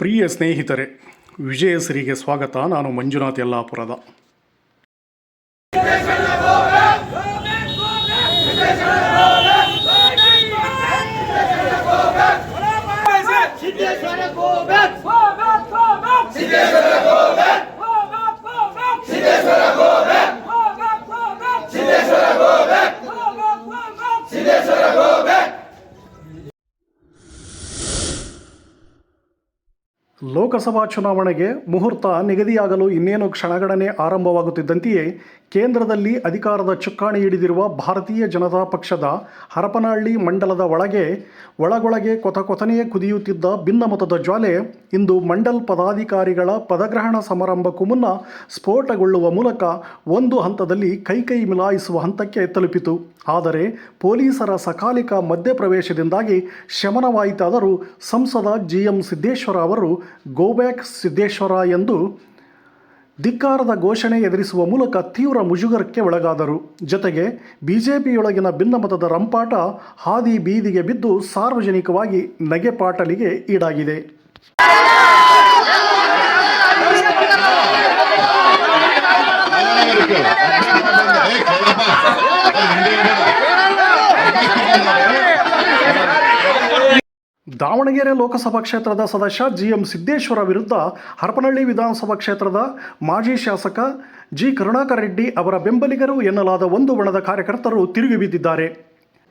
ಪ್ರಿಯ ಸ್ನೇಹಿತರೆ ವಿಜಯಶ್ರೀಗೆ ಸ್ವಾಗತ. ನಾನು Manjunath ಯಲ್ಲಾಪುರದ Siddeshwar go back go back go back Siddeshwar go back go back go back Siddeshwar go back go back go back Siddeshwar go back go back go back Siddeshwar go back Lok Sabha ಚುನಾವಣೆಗೆ ಮುಹೂರ್ತ ನಿಗದಿಯಾಗಲು ಇನ್ನೇನು ಕ್ಷಣಗಣನೆ ಆರಂಭವಾಗುತ್ತಿದ್ದಂತೆಯೇ ಕೇಂದ್ರದಲ್ಲಿ ಅಧಿಕಾರದ ಚುಕ್ಕಾಣಿ ಹಿಡಿದಿರುವ ಭಾರತೀಯ ಜನತಾ ಪಕ್ಷದ ಹರಪನಹಳ್ಳಿ ಮಂಡಲದ ಒಳಗೆ ಒಳಗೊಳಗೆ ಕೊತ ಕೊತನೆಯೇ ಕುದಿಯುತ್ತಿದ್ದ ಭಿನ್ನಮತದ ಜ್ವಾಲೆ ಇಂದು ಮಂಡಲ್ ಪದಾಧಿಕಾರಿಗಳ ಪದಗ್ರಹಣ ಸಮಾರಂಭಕ್ಕೂ ಮುನ್ನ ಸ್ಫೋಟಗೊಳ್ಳುವ ಮೂಲಕ ಒಂದು ಹಂತದಲ್ಲಿ ಕೈಕೈ ಮಿಲಾಯಿಸುವ ಹಂತಕ್ಕೆ ತಲುಪಿತು. ಆದರೆ ಪೊಲೀಸರ ಸಕಾಲಿಕ ಮಧ್ಯಪ್ರವೇಶದಿಂದಾಗಿ ಶಮನವಾಯಿತಾದರೂ ಸಂಸದ ಜಿ ಎಂ ಸಿದ್ದೇಶ್ವರ ಅವರು ಗೋಬ್ಯಾಕ್ ಸಿದ್ದೇಶ್ವರ ಎಂದು ಧಿಕ್ಕಾರದ ಘೋಷಣೆ ಎದುರಿಸುವ ಮೂಲಕ ತೀವ್ರ ಮುಜುಗರಕ್ಕೆ ಒಳಗಾದರು. ಜೊತೆಗೆ, ಬಿಜೆಪಿಯೊಳಗಿನ ಭಿನ್ನಮತದ ರಂಪಾಟ ಹಾದಿ ಬೀದಿಗೆ ಬಿದ್ದು ಸಾರ್ವಜನಿಕವಾಗಿ ನಗೆಪಾಟಲಿಗೆ ಈಡಾಗಿದೆ. ದಾವಣಗೆರೆ ಲೋಕಸಭಾ ಕ್ಷೇತ್ರದ ಸದಸ್ಯ ಜಿ ಎಂ ಸಿದ್ದೇಶ್ವರ ವಿರುದ್ಧ ಹರಪನಹಳ್ಳಿ ವಿಧಾನಸಭಾ ಕ್ಷೇತ್ರದ ಮಾಜಿ ಶಾಸಕ ಜಿ ಕರುಣಾಕರ ರೆಡ್ಡಿ ಅವರ ಬೆಂಬಲಿಗರು ಎನ್ನಲಾದ ಒಂದು ಬಣದ ಕಾರ್ಯಕರ್ತರು ತಿರುಗಿ ಬಿದ್ದಿದ್ದಾರೆ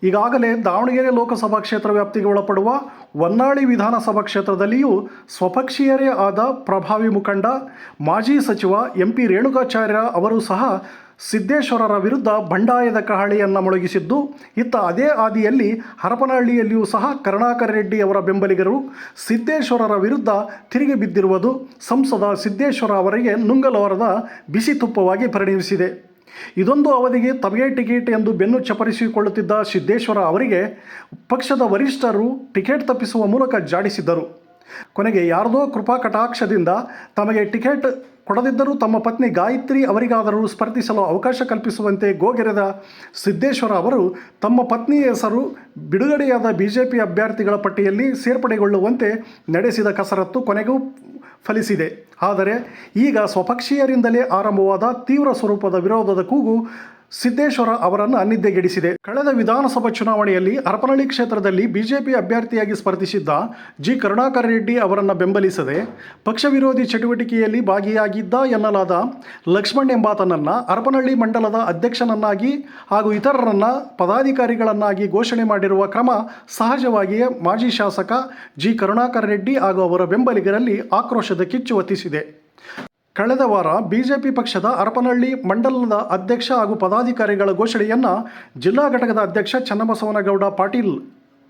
ಈಗಾಗಲೇ ದಾವಣಗೆರೆ ಲೋಕಸಭಾ ಕ್ಷೇತ್ರ ವ್ಯಾಪ್ತಿಗೆ ಒಳಪಡುವ ಹೊನ್ನಾಳಿ ವಿಧಾನಸಭಾ ಕ್ಷೇತ್ರದಲ್ಲಿಯೂ ಸ್ವಪಕ್ಷೀಯರೇ ಆದ ಪ್ರಭಾವಿ ಮುಖಂಡ, ಮಾಜಿ ಸಚಿವ ಎಂ ಪಿ ರೇಣುಕಾಚಾರ್ಯ ಅವರು ಸಹ ಸಿದ್ದೇಶ್ವರರ ವಿರುದ್ಧ ಬಂಡಾಯದ ಕಹಳೆಯನ್ನು ಮೊಳಗಿಸಿದ್ದು, ಇತ್ತ ಅದೇ ಹಾದಿಯಲ್ಲಿ ಹರಪನಹಳ್ಳಿಯಲ್ಲಿಯೂ ಸಹ ಕರುಣಾಕರ ರೆಡ್ಡಿ ಅವರ ಬೆಂಬಲಿಗರು. ಸಿದ್ದೇಶ್ವರರ ವಿರುದ್ಧ ತಿರುಗಿ ಬಿದ್ದಿರುವುದು ಸಂಸದ ಸಿದ್ದೇಶ್ವರ ಅವರಿಗೆ ನುಂಗಲವರದ ಬಿಸಿ ತುಪ್ಪವಾಗಿ ಪರಿಣಮಿಸಿದೆ. ಇದೊಂದು ಅವಧಿಗೆ ತಮಗೆ ಟಿಕೆಟ್ ಎಂದು ಬೆನ್ನು ಚಪರಿಸಿಕೊಳ್ಳುತ್ತಿದ್ದ ಸಿದ್ದೇಶ್ವರ ಅವರಿಗೆ ಪಕ್ಷದ ವರಿಷ್ಠರು ಟಿಕೆಟ್ ತಪ್ಪಿಸುವ ಮೂಲಕ ಜಾಡಿಸಿದ್ದರು. ಕೊನೆಗೆ ಯಾರದೋ ಕೃಪಾ ಕಟಾಕ್ಷದಿಂದ ತಮಗೆ ಟಿಕೆಟ್ ಕೊಡದಿದ್ದರೂ ತಮ್ಮ ಪತ್ನಿ ಗಾಯತ್ರಿ ಅವರಿಗಾದರೂ ಸ್ಪರ್ಧಿಸಲು ಅವಕಾಶ ಕಲ್ಪಿಸುವಂತೆ ಗೋಗೆರೆದ ಸಿದ್ದೇಶ್ವರ ಅವರು ತಮ್ಮ ಪತ್ನಿಯ ಹೆಸರು ಬಿಡುಗಡೆಯಾದ ಬಿ ಜೆ ಪಿ ಅಭ್ಯರ್ಥಿಗಳ ಪಟ್ಟಿಯಲ್ಲಿ ಸೇರ್ಪಡೆಗೊಳ್ಳುವಂತೆ ನಡೆಸಿದ ಕಸರತ್ತು ಕೊನೆಗೂ ಫಲಿಸಿದೆ. ಆದರೆ ಈಗ ಸ್ವಪಕ್ಷೀಯರಿಂದಲೇ ಆರಂಭವಾದ ತೀವ್ರ ಸ್ವರೂಪದ ವಿರೋಧದ ಕೂಗು ಸಿದ್ದೇಶ್ವರ ಅವರನ್ನು ನಿದ್ದೆಗೆಡಿಸಿದೆ ಕಳೆದ ವಿಧಾನಸಭಾ ಚುನಾವಣೆಯಲ್ಲಿ ಹರಪನಹಳ್ಳಿ ಕ್ಷೇತ್ರದಲ್ಲಿ ಬಿಜೆಪಿ ಅಭ್ಯರ್ಥಿಯಾಗಿ ಸ್ಪರ್ಧಿಸಿದ್ದ ಜಿ. ಕರುಣಾಕರ ರೆಡ್ಡಿ ಅವರನ್ನು ಬೆಂಬಲಿಸದೆ ಪಕ್ಷ ವಿರೋಧಿ ಚಟುವಟಿಕೆಯಲ್ಲಿ ಭಾಗಿಯಾಗಿದ್ದ ಎನ್ನಲಾದ ಲಕ್ಷ್ಮಣ್ ಎಂಬಾತನನ್ನು ಹರಪನಹಳ್ಳಿ ಮಂಡಲದ ಅಧ್ಯಕ್ಷನನ್ನಾಗಿ ಹಾಗೂ ಇತರರನ್ನ ಪದಾಧಿಕಾರಿಗಳನ್ನಾಗಿ ಘೋಷಣೆ ಮಾಡಿರುವ ಕ್ರಮ ಸಹಜವಾಗಿಯೇ ಮಾಜಿ ಶಾಸಕ ಜಿ. ಕರುಣಾಕರ ರೆಡ್ಡಿ ಹಾಗೂ ಅವರ ಬೆಂಬಲಿಗರಲ್ಲಿ ಆಕ್ರೋಶದ ಕಿಚ್ಚು ಹೊತ್ತಿಸಿದೆ. ಕಳೆದ ವಾರ ಬಿಜೆಪಿ ಪಕ್ಷದ ಹರಪನಹಳ್ಳಿ ಮಂಡಲದ ಅಧ್ಯಕ್ಷ ಹಾಗೂ ಪದಾಧಿಕಾರಿಗಳ ಘೋಷಣೆಯನ್ನು ಜಿಲ್ಲಾ ಘಟಕದ ಅಧ್ಯಕ್ಷ ಚನ್ನಬಸವನಗೌಡ ಪಾಟೀಲ್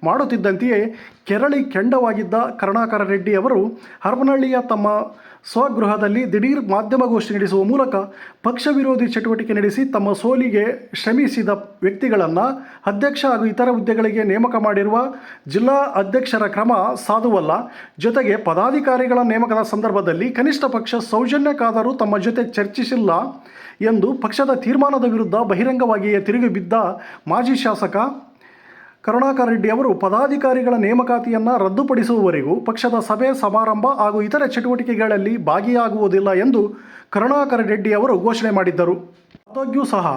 ಮಾಡುತ್ತಿದ್ದಂತೆಯೇ ಕೆರಳಿ ಕೆಂಡವಾಗಿದ್ದ ಕರುಣಾಕರ ರೆಡ್ಡಿ ಅವರು ಹರಪನಹಳ್ಳಿಯ ತಮ್ಮ ಸ್ವಗೃಹದಲ್ಲಿ ದಿಢೀರ್ ಮಾಧ್ಯಮಗೋಷ್ಠಿ ನಡೆಸುವ ಮೂಲಕ ಪಕ್ಷ ವಿರೋಧಿ ಚಟುವಟಿಕೆ ನಡೆಸಿ ತಮ್ಮ ಸೋಲಿಗೆ ಶ್ರಮಿಸಿದ ವ್ಯಕ್ತಿಗಳನ್ನು ಅಧ್ಯಕ್ಷ ಹಾಗೂ ಇತರ ಹುದ್ದೆಗಳಿಗೆ ನೇಮಕ ಮಾಡಿರುವ ಜಿಲ್ಲಾ ಅಧ್ಯಕ್ಷರ ಕ್ರಮ ಸಾಧುವಲ್ಲ. ಜೊತೆಗೆ ಪದಾಧಿಕಾರಿಗಳ ನೇಮಕದ ಸಂದರ್ಭದಲ್ಲಿ ಕನಿಷ್ಠ ಪಕ್ಷ ಸೌಜನ್ಯಕ್ಕಾದರೂ ತಮ್ಮ ಜೊತೆ ಚರ್ಚಿಸಿಲ್ಲ ಎಂದು ಪಕ್ಷದ ತೀರ್ಮಾನದ ವಿರುದ್ಧ ಬಹಿರಂಗವಾಗಿಯೇ ತಿರುಗಿ ಬಿದ್ದ ಮಾಜಿ ಶಾಸಕ ಕರುಣಾಕರ ರೆಡ್ಡಿ ಅವರು ಪದಾಧಿಕಾರಿಗಳ ನೇಮಕಾತಿಯನ್ನು ರದ್ದುಪಡಿಸುವವರೆಗೂ ಪಕ್ಷದ ಸಭೆ, ಸಮಾರಂಭ ಹಾಗೂ ಇತರ ಚಟುವಟಿಕೆಗಳಲ್ಲಿ ಭಾಗಿಯಾಗುವುದಿಲ್ಲ ಎಂದು ಕರುಣಾಕರ ರೆಡ್ಡಿ ಅವರು ಘೋಷಣೆ ಮಾಡಿದ್ದರು. ಆದಾಗ್ಯೂ ಸಹ,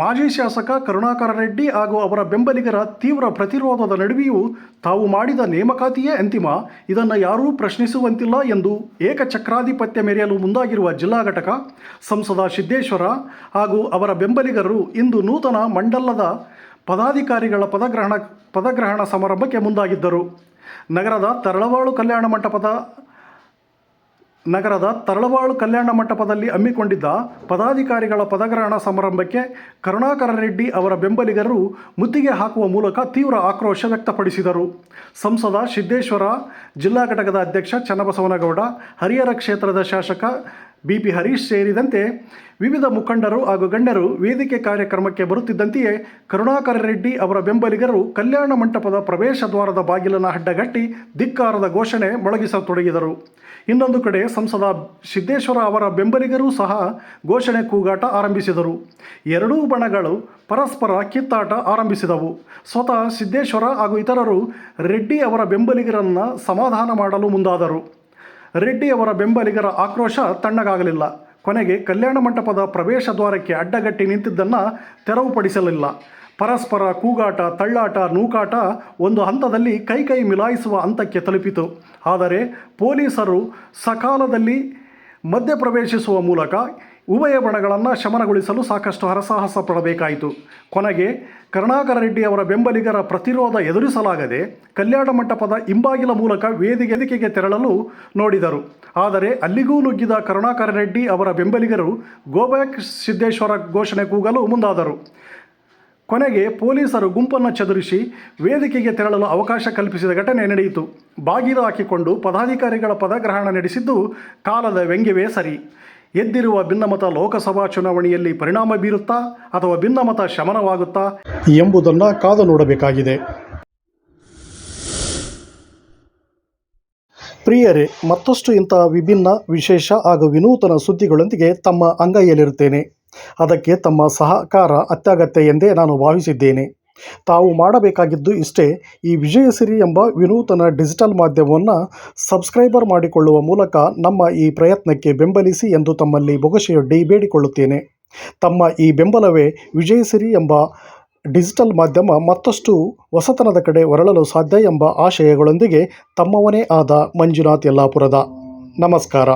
ಮಾಜಿ ಶಾಸಕ ಕರುಣಾಕರ ರೆಡ್ಡಿ ಹಾಗೂ ಅವರ ಬೆಂಬಲಿಗರ ತೀವ್ರ ಪ್ರತಿರೋಧದ ನಡುವೆಯೂ ತಾವು ಮಾಡಿದ ನೇಮಕಾತಿಯೇ ಅಂತಿಮ. ಇದನ್ನು ಯಾರೂ ಪ್ರಶ್ನಿಸುವಂತಿಲ್ಲ ಎಂದು ಏಕಚಕ್ರಾಧಿಪತ್ಯ ಮೆರೆಯಲು ಮುಂದಾಗಿರುವ ಜಿಲ್ಲಾ ಘಟಕ, ಸಂಸದ ಸಿದ್ದೇಶ್ವರ ಹಾಗೂ ಅವರ ಬೆಂಬಲಿಗರು ಇಂದು ನೂತನ ಮಂಡಲದ ಪದಾಧಿಕಾರಿಗಳ ಪದಗ್ರಹಣ ಪದಗ್ರಹಣ ಸಮಾರಂಭಕ್ಕೆ ಮುಂದಾಗಿದ್ದರು. ನಗರದ ತರಳವಾಳು ಕಲ್ಯಾಣ ಮಂಟಪದ, ನಗರದ ತರಳವಾಳು ಕಲ್ಯಾಣ ಮಂಟಪದಲ್ಲಿ ಹಮ್ಮಿಕೊಂಡಿದ್ದ ಪದಾಧಿಕಾರಿಗಳ ಪದಗ್ರಹಣ ಸಮಾರಂಭಕ್ಕೆ ಕರುಣಾಕರ ರೆಡ್ಡಿ ಅವರ ಬೆಂಬಲಿಗರು ಮುತ್ತಿಗೆ ಹಾಕುವ ಮೂಲಕ ತೀವ್ರ ಆಕ್ರೋಶ ವ್ಯಕ್ತಪಡಿಸಿದರು. ಸಂಸದ ಸಿದ್ದೇಶ್ವರ, ಜಿಲ್ಲಾ ಘಟಕದ ಅಧ್ಯಕ್ಷ ಚನ್ನಬಸವನಗೌಡ, ಹರಿಹರ ಕ್ಷೇತ್ರದ ಶಾಸಕ ಬಿ ಪಿ ಹರೀಶ್ ಸೇರಿದಂತೆ ವಿವಿಧ ಮುಖಂಡರು ಹಾಗೂ ಗಣ್ಯರು ವೇದಿಕೆ ಕಾರ್ಯಕ್ರಮಕ್ಕೆ ಬರುತ್ತಿದ್ದಂತೆಯೇ ಕರುಣಾಕರ ರೆಡ್ಡಿ ಅವರ ಬೆಂಬಲಿಗರು ಕಲ್ಯಾಣ ಮಂಟಪದ ಪ್ರವೇಶ ದ್ವಾರದ ಬಾಗಿಲನ್ನು ಅಡ್ಡಗಟ್ಟಿ ಧಿಕ್ಕಾರದ ಘೋಷಣೆ ಮೊಳಗಿಸತೊಡಗಿದರು. ಇನ್ನೊಂದು ಕಡೆ ಸಂಸದ ಸಿದ್ದೇಶ್ವರ ಅವರ ಬೆಂಬಲಿಗರೂ ಸಹ ಘೋಷಣೆ ಕೂಗಾಟ ಆರಂಭಿಸಿದರು. ಎರಡೂ ಬಣಗಳು ಪರಸ್ಪರ ಕಿತ್ತಾಟ ಆರಂಭಿಸಿದವು. ಸ್ವತಃ ಸಿದ್ದೇಶ್ವರ ಹಾಗೂ ಇತರರು ರೆಡ್ಡಿ ಅವರ ಬೆಂಬಲಿಗರನ್ನು ಸಮಾಧಾನ ಮಾಡಲು ಮುಂದಾದರು. ರೆಡ್ಡಿ ಅವರ ಬೆಂಬಲಿಗರ ಆಕ್ರೋಶ ತಣ್ಣಗಾಗಲಿಲ್ಲ. ಕೊನೆಗೆ ಕಲ್ಯಾಣ ಮಂಟಪದ ಪ್ರವೇಶ ದ್ವಾರಕ್ಕೆ ಅಡ್ಡಗಟ್ಟಿ ನಿಂತಿದ್ದನ್ನು ತೆರವುಪಡಿಸಲಿಲ್ಲ. ಪರಸ್ಪರ ಕೂಗಾಟ, ತಳ್ಳಾಟ, ನೂಕಾಟ ಒಂದು ಹಂತದಲ್ಲಿ ಕೈ ಕೈ ಮಿಲಾಯಿಸುವ ಹಂತಕ್ಕೆ ತಲುಪಿತು. ಆದರೆ ಪೊಲೀಸರು ಸಕಾಲದಲ್ಲಿ ಮಧ್ಯಪ್ರವೇಶಿಸುವ ಮೂಲಕ ಉಭಯ ಬಣಗಳನ್ನು ಶಮನಗೊಳಿಸಲು ಸಾಕಷ್ಟು ಹರಸಾಹಸ ಪಡಬೇಕಾಯಿತು. ಕೊನೆಗೆ ಕರುಣಾಕರ ರೆಡ್ಡಿ ಅವರ ಬೆಂಬಲಿಗರ ಪ್ರತಿರೋಧ ಎದುರಿಸಲಾಗದೆ ಕಲ್ಯಾಣ ಮಂಟಪದ ಹಿಂಬಾಗಿಲ ಮೂಲಕ ವೇದಿಕೆ ವೇದಿಕೆಗೆ ತೆರಳಲು ನೋಡಿದರು. ಆದರೆ ಅಲ್ಲಿಗೂ ನುಗ್ಗಿದ ಕರುಣಾಕರ ರೆಡ್ಡಿ ಅವರ ಬೆಂಬಲಿಗರು ಗೋಬ್ಯಾಕ್ ಸಿದ್ದೇಶ್ವರ ಘೋಷಣೆ ಕೂಗಲು ಮುಂದಾದರು. ಕೊನೆಗೆ ಪೊಲೀಸರು ಗುಂಪನ್ನು ಚದುರಿಸಿ ವೇದಿಕೆಗೆ ತೆರಳಲು ಅವಕಾಶ ಕಲ್ಪಿಸಿದ ಘಟನೆ ನಡೆಯಿತು. ಬಾಗಿಲು ಹಾಕಿಕೊಂಡು ಪದಾಧಿಕಾರಿಗಳ ಪದಗ್ರಹಣ ನಡೆಸಿದ್ದು ಕಾಲದ ವ್ಯಂಗ್ಯವೇ ಸರಿ. ಎದ್ದಿರುವ ಭಿನ್ನಮತ ಲೋಕಸಭಾ ಚುನಾವಣೆಯಲ್ಲಿ ಪರಿಣಾಮ ಬೀರುತ್ತಾ ಅಥವಾ ಭಿನ್ನಮತ ಶಮನವಾಗುತ್ತಾ ಎಂಬುದನ್ನು ಕಾದು ನೋಡಬೇಕಾಗಿದೆ. ಪ್ರಿಯರೇ, ಮತ್ತಷ್ಟು ಇಂತಹ ವಿಭಿನ್ನ, ವಿಶೇಷ ಹಾಗೂ ವಿನೂತನ ಸುದ್ದಿಗಳೊಂದಿಗೆ ತಮ್ಮ ಅಂಗೈಯಲ್ಲಿರುತ್ತೇನೆ. ಅದಕ್ಕೆ ತಮ್ಮ ಸಹಕಾರ ಅತ್ಯಗತ್ಯ ಎಂದೇ ನಾನು ಭಾವಿಸಿದ್ದೇನೆ. ತಾವು ಮಾಡಬೇಕಾಗಿದ್ದು ಇಷ್ಟೇ, ಈ ವಿಜಯಸಿರಿ ಎಂಬ ವಿನೂತನ ಡಿಜಿಟಲ್ ಮಾಧ್ಯಮವನ್ನು ಸಬ್ಸ್ಕ್ರೈಬರ್ ಮಾಡಿಕೊಳ್ಳುವ ಮೂಲಕ ನಮ್ಮ ಈ ಪ್ರಯತ್ನಕ್ಕೆ ಬೆಂಬಲಿಸಿ ಎಂದು ತಮ್ಮಲ್ಲಿ ಬೊಗಸೆಯೊಡ್ಡಿ ಬೇಡಿಕೊಳ್ಳುತ್ತೇನೆ. ತಮ್ಮ ಈ ಬೆಂಬಲವೇ ವಿಜಯಸಿರಿ ಎಂಬ ಡಿಜಿಟಲ್ ಮಾಧ್ಯಮ ಮತ್ತಷ್ಟು ಹೊಸತನದ ಕಡೆ ಹೊರಳಲು ಸಾಧ್ಯ ಎಂಬ ಆಶಯಗಳೊಂದಿಗೆ ತಮ್ಮವನೇ ಆದ ಮಂಜುನಾಥ್ ಯಲ್ಲಾಪುರದ. ನಮಸ್ಕಾರ.